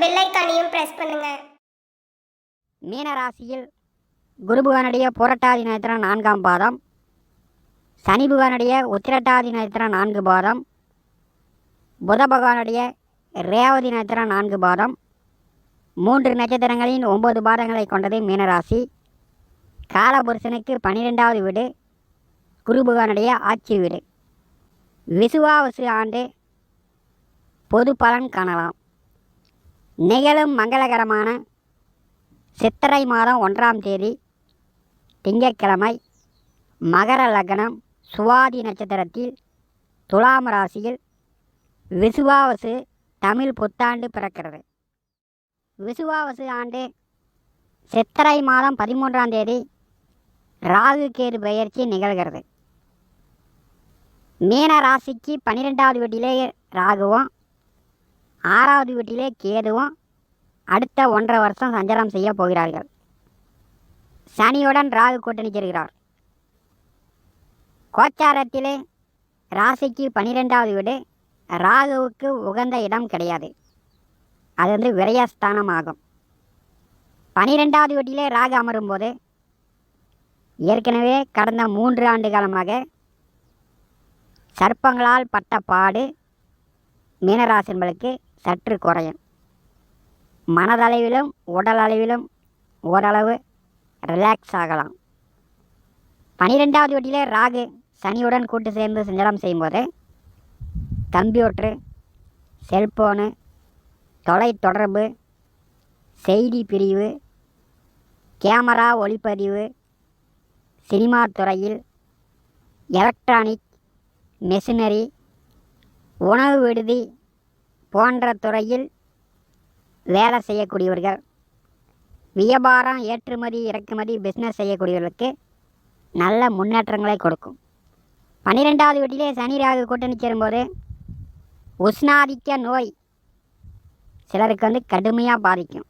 Bell ஐக்கானையும் press பண்ணுங்க. மீனராசியில் குரு புரட்டாதி நட்சத்திரம் நான்காம் பாதம் சனி பகவானுடைய உத்திரட்டாதி நட்சத்திரம் நான்கு பாதம் புத பகவானுடைய ரேவதி நட்சத்திரம் நான்கு பாதம் மூன்று நட்சத்திரங்களின் ஒன்பது பாதங்களை கொண்டது மீனராசி. காலபுருஷனுக்கு பன்னிரெண்டாவது வீடு குருபகவானுடைய ஆட்சி வீடு. விசுவாவசு ஆண்டு பொது பலன் காணலாம். நிகழும் மங்களகரமான சித்திரை மாதம் ஒன்றாம் தேதி திங்கட்கிழமை மகர லக்னம் சுவாதி நட்சத்திரத்தில் துலாம் ராசியில் விசுவாவசு தமிழ் புத்தாண்டு பிறக்கிறது. விசுவாவசு ஆண்டு சித்திரை மாதம் பதிமூன்றாம் தேதி ராகு கேது பெயர்ச்சி நிகழ்கிறது. மீன ராசிக்கு பன்னிரெண்டாவது வீட்டிலே ராகுவும் ஆறாவது வீட்டிலே கேதுவும் அடுத்த ஒன்றரை வருஷம் சஞ்சாரம் செய்ய போகிறார்கள். சனியுடன் ராகு கூட்டணி சேர்கிறார். கோச்சாரத்திலே ராசிக்கு பனிரெண்டாவது வீடு ராகுவுக்கு உகந்த இடம் கிடையாது. அது வந்து விரயஸ்தானம் ஆகும் பனிரெண்டாவது வீட்டிலே ராகு அமரும்போது ஏற்கனவே கடந்த மூன்று ஆண்டு காலமாக சர்ப்பங்களால் பட்ட பாடு மீனராசின்பளுக்கு சற்று குறையும். மனதளவிலும் உடல் அளவிலும் ஓரளவு ரிலாக்ஸ் ஆகலாம். பனிரெண்டாவது வீட்டிலே ராகு சனியுடன் கூட்டு சேர்ந்து சஞ்சாரம் செய்யும்போது கம்ப்யூட்ரு செல்போனு தொலைத்தொடர்பு செய்தி பிரிவு கேமரா ஒளிப்பதிவு சினிமா துறையில் எலக்ட்ரானிக் மெஷினரி உணவு விடுதி போன்ற துறையில் வேலை செய்யக்கூடியவர்கள் வியாபாரம் ஏற்றுமதி இறக்குமதி பிஸ்னஸ் செய்யக்கூடியவர்களுக்கு நல்ல முன்னேற்றங்களை கொடுக்கும். பன்னிரெண்டாவது வீட்டிலே சனி ராகு கூட்டணி சேரும்போது உஷ்ணாதிக்க நோய் சிலருக்கு வந்து கடுமையாக பாதிக்கும்.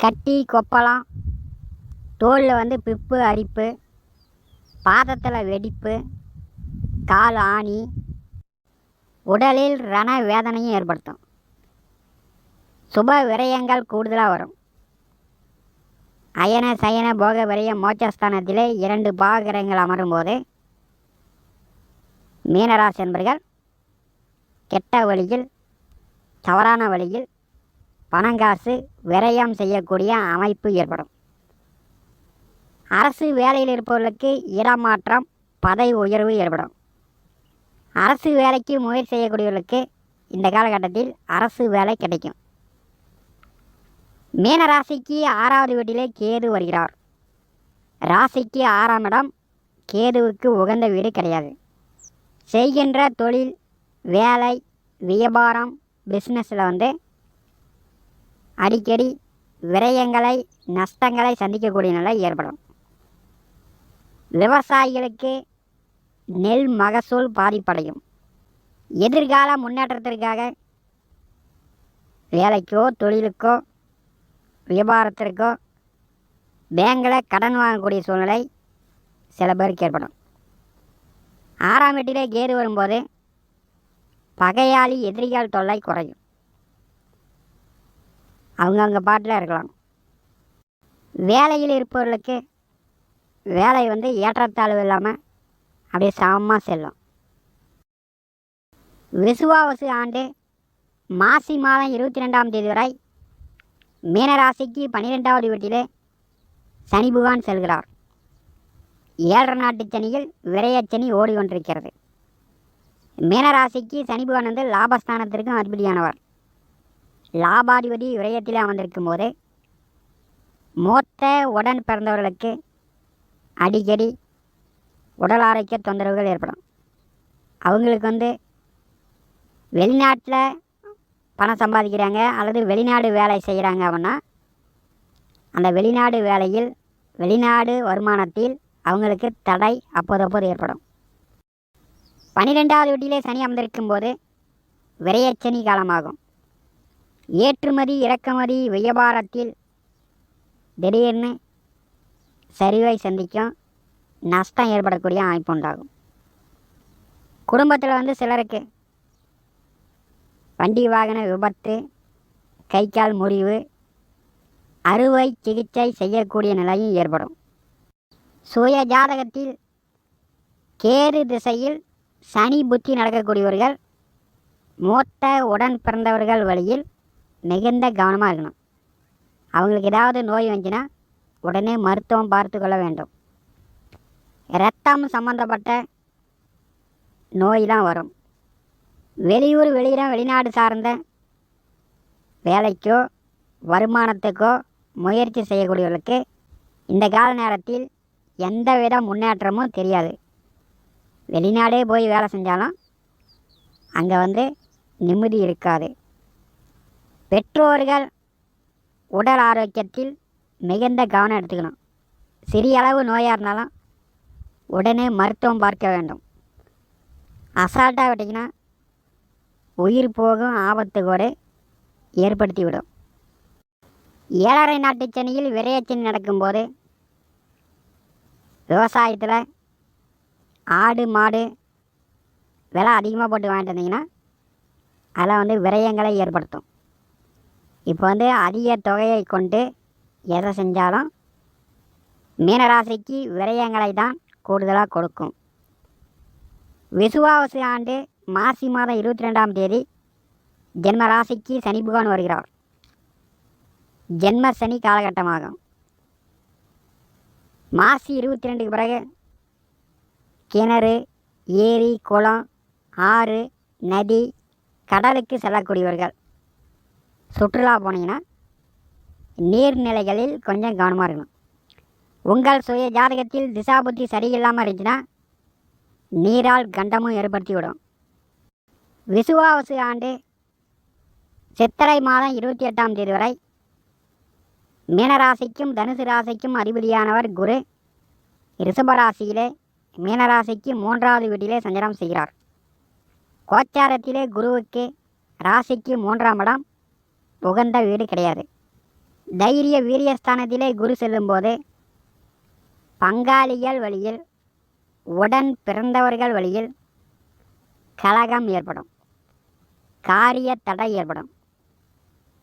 கட்டி கொப்பளம் தோலில் வந்து பிப்பு அரிப்பு பாதத்தில் வெடிப்பு கால் ஆணி உடலில் ரண வேதனையும் ஏற்படுத்தும். சுப விரயங்கள் கூடுதலாக வரும். அயன சயன போக விரய மோட்சஸ்தானத்திலே இரண்டு பாகரங்கள் அமரும்போது மீனராசி என்பர்கள் கெட்ட வழியில் தவறான வழியில் பணங்காசு விரயம் செய்யக்கூடிய அமைப்பு ஏற்படும். அரசு வேலையில் இருப்பவர்களுக்கு இடமாற்றம் பதவி உயர்வு ஏற்படும். அரசு வேலைக்கு முயற்சி செய்யக்கூடியவர்களுக்கு இந்த காலகட்டத்தில் அரசு வேலை கிடைக்கும். மீன ராசிக்கு ஆறாவது வீட்டிலே கேது வருகிறார். ராசிக்கு ஆறாம் இடம் கேதுவுக்கு உகந்த வீடு கிடையாது. செய்கின்ற தொழில் வேலை வியாபாரம் பிஸ்னஸில் வந்து அடிக்கடி விரயங்களை நஷ்டங்களை சந்திக்கக்கூடிய நிலை ஏற்படும். விவசாயிகளுக்கு நெல் மகசூல் பாதிப்படையும். எதிர்கால முன்னேற்றத்திற்காக வேலைக்கோ தொழிலுக்கோ வியாபாரத்திற்கோ பேங்கில் கடன் வாங்கக்கூடிய சூழ்நிலை சில பேருக்கு ஏற்படும். ஆறாம் வீட்டிலே கேது வரும்போது பகையாளி எதிரிகால் தொல்லை குறையும். அவங்கவுங்க பாட்டில் இருக்கலாம். வேலையில் இருப்பவர்களுக்கு வேலை வந்து ஏற்றத்தாழ்வு இல்லாமல் அப்படியே சமமாக செல்லும். விசுவாவசு ஆண்டு மாசி மாதம் இருபத்தி ரெண்டாம் தேதி வரை மீனராசிக்கு பன்னிரெண்டாவது வீட்டிலே சனி புகான் செல்கிறார். ஏழரை நாட்டு சனியில் விரயச்சனி ஓடி கொண்டிருக்கிறது மீனராசிக்கு சனி புகான் வந்து லாபஸ்தானத்திற்கும் அதிபதியானவர். லாபாதிபதி விரயத்திலே அமர்ந்திருக்கும் போது மூத்த உடன் பிறந்தவர்களுக்கு அடிக்கடி உடல் ஆரோக்கிய தொந்தரவுகள் ஏற்படும். அவங்களுக்கு வந்து வெளிநாட்டில் பணம் சம்பாதிக்கிறாங்க அல்லது வெளிநாடு வேலை செய்கிறாங்க அப்படின்னா அந்த வெளிநாடு வேலையில் வெளிநாடு வருமானத்தில் அவங்களுக்கு தடை அப்போதப்போது ஏற்படும். பன்னிரெண்டாவது வீட்டிலே சனி அமர்ந்திருக்கும் போது விரையச்சனி காலமாகும். ஏற்றுமதி இறக்குமதி வியாபாரத்தில் திடீர்னு சரிவை சந்திக்கும். நஷ்டம் ஏற்படக்கூடிய அமைப்பு உண்டாகும். குடும்பத்தில் வந்து சிலருக்கு வண்டி வாகன விபத்து கை கால் முறிவு அறுவை சிகிச்சை செய்யக்கூடிய நிலையும் ஏற்படும். சுய ஜாதகத்தில் கேது திசையில் சனி புத்தி நடக்கக்கூடியவர்கள் மூத்த உடன் பிறந்தவர்கள் வழியில் மிகுந்த கவனமாக இருக்கணும். அவங்களுக்கு ஏதாவது நோய் வந்துச்சுன்னா உடனே மருத்துவம் பார்த்து கொள்ள வேண்டும். இரத்தம் சம்பந்தப்பட்ட நோயெலாம் வரும். வெளியூர் வெளியிடம் வெளிநாடு சார்ந்த வேலைக்கோ வருமானத்துக்கோ முயற்சி செய்யக்கூடியவர்களுக்கு இந்த கால நேரத்தில் எந்தவித முன்னேற்றமும் தெரியாது. வெளிநாடே போய் வேலை செஞ்சாலும் அங்கே வந்து நிம்மதி இருக்காது. பெற்றோர்கள் உடல் ஆரோக்கியத்தில் மிகுந்த கவனம் எடுத்துக்கணும். சிறிய அளவு நோயாக இருந்தாலும் உடனே மருத்துவம் பார்க்க வேண்டும். அசால்ட்டாக விட்டிங்கன்னா உயிர் போகும் ஆபத்து கூட ஏற்படுத்திவிடும் ஏழரை நாட்டு சனியில் விரையச்சனி நடக்கும்போது விவசாயத்தில் ஆடு மாடு விலை அதிகமாக போட்டு வாங்கிட்டு வந்தீங்கன்னா அதில் வந்து விரயங்களை ஏற்படுத்தும். இப்போ வந்து அதிக தொகையை கொண்டு எதை செஞ்சாலும் மீனராசிக்கு விரயங்களை தான் கூடுதலாக கொடுக்கும். விசுவாவசி ஆண்டு மாசி மாதம் இருபத்தி ரெண்டாம் தேதி ஜென்ம ராசிக்கு சனி புகான் வருகிறார். ஜென்ம சனி காலகட்டமாகும். மாசி இருபத்தி ரெண்டுக்கு பிறகு கிணறு ஏரி குளம் ஆறு நதி கடலுக்கு செல்லக்கூடியவர்கள். சுற்றுலா போனீங்கன்னா நீர்நிலைகளில் கொஞ்சம் கவனமாக இருக்கணும். உங்கள் சுய ஜாதகத்தில் திசாபுத்தி சரியில்லாமல் இருந்துச்சுன்னா நீரால் கண்டமும் ஏற்படுத்தி விடும் விசுவாவசு ஆண்டு சித்திரை மாதம் இருபத்தி எட்டாம் தேதி வரை மீனராசிக்கும் தனுசு ராசிக்கும் அதிபதியானவர் குரு. ரிஷபராசியிலே மீனராசிக்கு மூன்றாவது வீட்டிலே சஞ்சாரம் செய்கிறார். கோச்சாரத்திலே குருவுக்கு ராசிக்கு மூன்றாம் இடம் உகந்த வீடு கிடையாது. தைரிய வீரியஸ்தானத்திலே குரு செல்லும்போது பங்காளிகள் வழியில் உடன் பிறந்தவர்கள் வழியில் கலகம் ஏற்படும். காரிய தடை ஏற்படும்.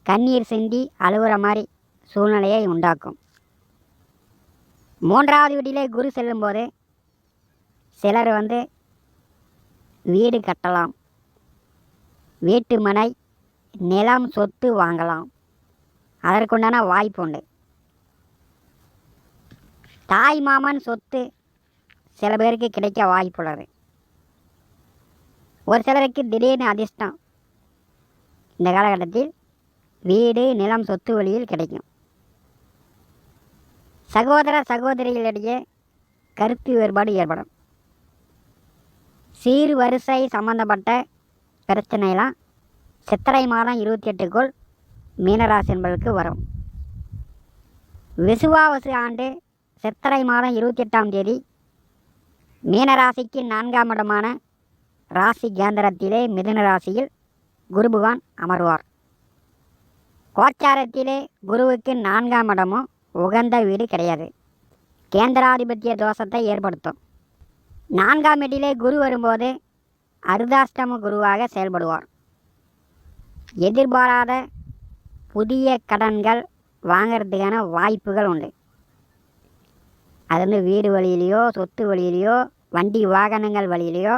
கண்ணீர் சிந்தி அழுகுற மாதிரி சூழ்நிலையை உண்டாக்கும். மூன்றாவது வீட்டிலே குரு செல்லும்போது சிலர் வந்து வீடு கட்டலாம். வீட்டு மனை நிலம் சொத்து வாங்கலாம். அதற்குண்டான வாய்ப்பு உண்டு. தாய் மாமன் சொத்து சில பேருக்கு கிடைக்க வாய்ப்புள்ளது ஒரு சிலருக்கு திடீர்னு அதிர்ஷ்டம். இந்த காலகட்டத்தில் வீடு நிலம் சொத்து வழியில் கிடைக்கும். சகோதர சகோதரிகளிடையே கருத்து வேறுபாடு ஏற்படும். சீர் வரிசை சம்பந்தப்பட்ட பிரச்சனைலாம் சித்திரை மாதம் இருபத்தி எட்டுக்குள் மீனராசி என்பதற்கு வரும். விசுவாவசு ஆண்டு சித்திரை மாதம் இருபத்தி எட்டாம் தேதி மீனராசிக்கு நான்காம் இடமான ராசி கேந்திரத்திலே மிதுன ராசியில் குரு பகவான் அமர்வார். கோச்சாரத்திலே குருவுக்கு நான்காம் இடமும் உகந்த வீடு கிடையாது. கேந்திராதிபத்திய தோஷத்தை ஏற்படுத்தும். நான்காம் வீட்டிலே குரு வரும்போது அருதாஷ்டம குருவாக செயல்படுவார். எதிர்பாராத புதிய கடன்கள் வாங்கிறதுக்கான வாய்ப்புகள் உண்டு. அது வந்து வீடு வழியிலையோ சொத்து வழியிலையோ வண்டி வாகனங்கள் வழியிலையோ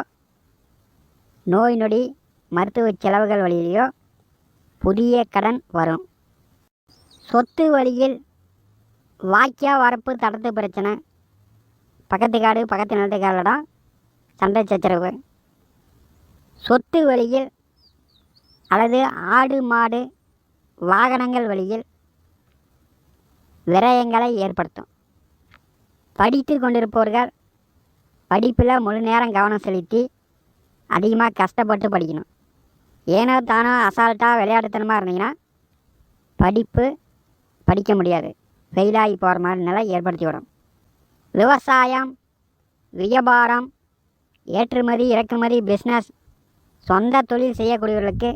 நோய் நொடி மருத்துவ செலவுகள் வழியிலையோ புதிய கடன் வரும். சொத்து வழியில் வாய்க்கா வரப்பு தடத்து பிரச்சனை. பக்கத்து காடு பக்கத்து நிலத்துக்காரிடம் சண்டை சச்சரவு. சொத்து வழியில் அல்லது ஆடு மாடு வாகனங்கள் வழியில் விரயங்களை ஏற்படுத்தும். படித்து கொண்டிருப்பவர்கள் படிப்பில் முழு நேரம் கவனம் செலுத்தி அதிகமாக கஷ்டப்பட்டு படிக்கணும். ஏனோ தானோ அசால்ட்டாக விளையாட்டுத்தனமாக இருந்தீங்கன்னா படிப்பு படிக்க முடியாது. ஃபெயிலாகி போகிற மாதிரி நிலை ஏற்படுத்தி விடும். விவசாயம் வியாபாரம் ஏற்றுமதி இறக்குமதி பிஸ்னஸ் சொந்த தொழில் செய்யக்கூடியவர்களுக்கு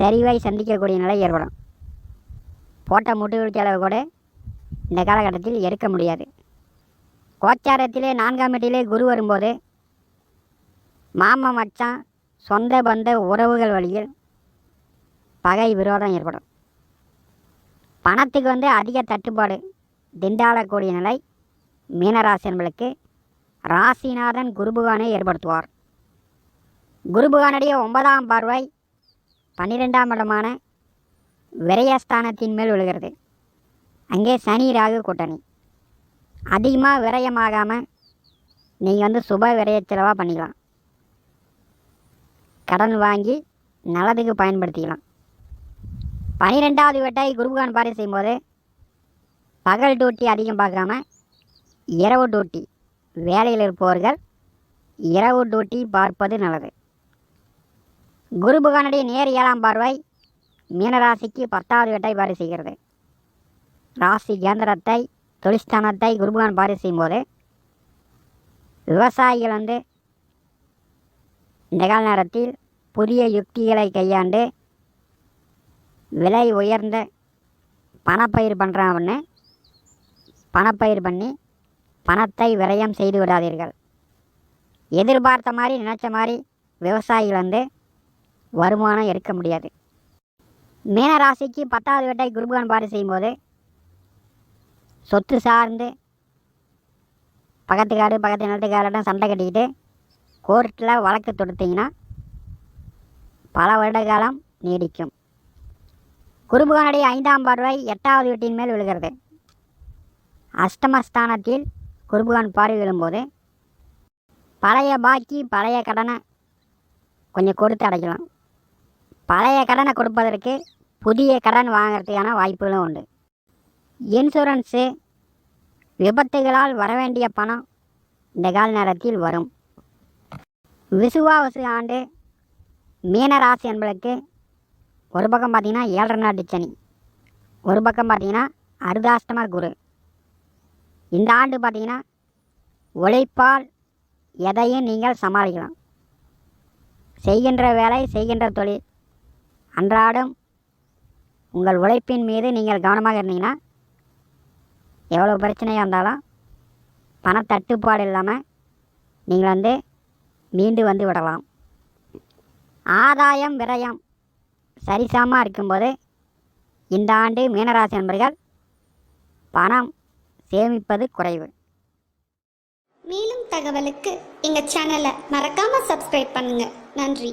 சரிவை சந்திக்கக்கூடிய நிலை ஏற்படும். போட்ட முட்டு அளவு கூட இந்த காலகட்டத்தில் எடுக்க முடியாது. கோச்சாரத்திலே நான்காம் வீட்டிலே குரு வரும்போது மாமா மச்சான் சொந்த பந்த உறவுகள் வழியில் பகை விரோதம் ஏற்படும். பணத்துக்கு வந்து அதிக தட்டுப்பாடு திண்டாடக்கூடிய நிலை மீனராசி என்பளுக்கு ராசிநாதன் குருபுகானை ஏற்படுத்துவார். குருபுகானுடைய ஒன்பதாம் பார்வை பன்னிரெண்டாம் இடமான விரயஸ்தானத்தின் மேல் விழுகிறது. அங்கே சனி ராகு கூட்டணி. அதிகமாக விரயமாகாமல் நீங்கள் வந்து சுப விரய செலவாக பண்ணிக்கலாம். கடன் வாங்கி நல்லதுக்கு பயன்படுத்திக்கலாம். பனிரெண்டாவது வெட்டாய் குருபகான் பாரி செய்யும்போது பகல் டூட்டி அதிகம் பார்க்காம இரவு டூட்டி வேலையில் இருப்பவர்கள் இரவு டூட்டி பார்ப்பது நல்லது. குரு பகவானுடைய நேர் ஏழாம் பார்வை மீனராசிக்கு பத்தாவது வெட்டை பாரி செய்கிறது. ராசி கேந்திரத்தை தொழிற்ஸ்தானத்தை குருபகான் பாரி செய்யும்போது விவசாயிகள் வந்து இந்த கால நேரத்தில் புதிய யுக்திகளை கையாண்டு விலை உயர்ந்த பணப்பயிர் பண்ணுறான்னு பணப்பயிர் பண்ணி பணத்தை விரயம் செய்து விடாதீர்கள். எதிர்பார்த்த மாதிரி நினச்ச மாதிரி விவசாயிகள் வந்து வருமானம் எடுக்க முடியாது. மீனராசிக்கு பத்தாவது வேட்டை குருபகான் பாரி செய்யும்போது சொத்து சார்ந்து பக்கத்துக்காரு பக்கத்து நிலத்துக்காரிடம் சண்டை கட்டிக்கிட்டு கோர்ட்டில் வழக்கு தொடுத்தீங்கன்னா பல வருட காலம் நீடிக்கும். குருபகானுடைய ஐந்தாம் பார்வை எட்டாவது வீட்டின் மேல் விழுகிறது. அஷ்டமஸ்தானத்தில் குருபுகான் பார்வை விழும்போது பழைய பாக்கி பழைய கடனை கொஞ்சம் கொடுத்து அடைக்கலாம். பழைய கடனை கொடுப்பதற்கு புதிய கடன் வாங்கிறதுக்கான வாய்ப்புகளும் உண்டு. இன்சூரன்ஸு விபத்துகளால் வரவேண்டிய பணம் இந்த கால நேரத்தில் வரும். விசுவாவசு ஆண்டு மீனராசி என்பதற்கு ஒரு பக்கம் பார்த்திங்கன்னா ஏழரை நாட்டு சனி ஒரு பக்கம் பார்த்திங்கன்னா அருதாஷ்டம குரு. இந்த ஆண்டு பார்த்திங்கன்னா உழைப்பால் எதையும் நீங்கள் சமாளிக்கலாம். செய்கின்ற வேலை செய்கின்ற தொழில் அன்றாடம் உங்கள் உழைப்பின் மீது நீங்கள் கவனமாக இருந்தீங்கன்னா எவ்வளோ பிரச்சனையாக இருந்தாலும் பணத்தட்டுப்பாடு இல்லாமல் நீங்கள் வந்து மீண்டு வந்து விடலாம். ஆதாயம் விரயம் சரிசமமாக இருக்கும்போது இந்த ஆண்டு மீனராசி நண்பர்கள் பணம் சேமிப்பது குறைவு. மேலும் தகவலுக்கு எங்கள் சேனலை மறக்காமல் சப்ஸ்கிரைப் பண்ணுங்கள் நன்றி.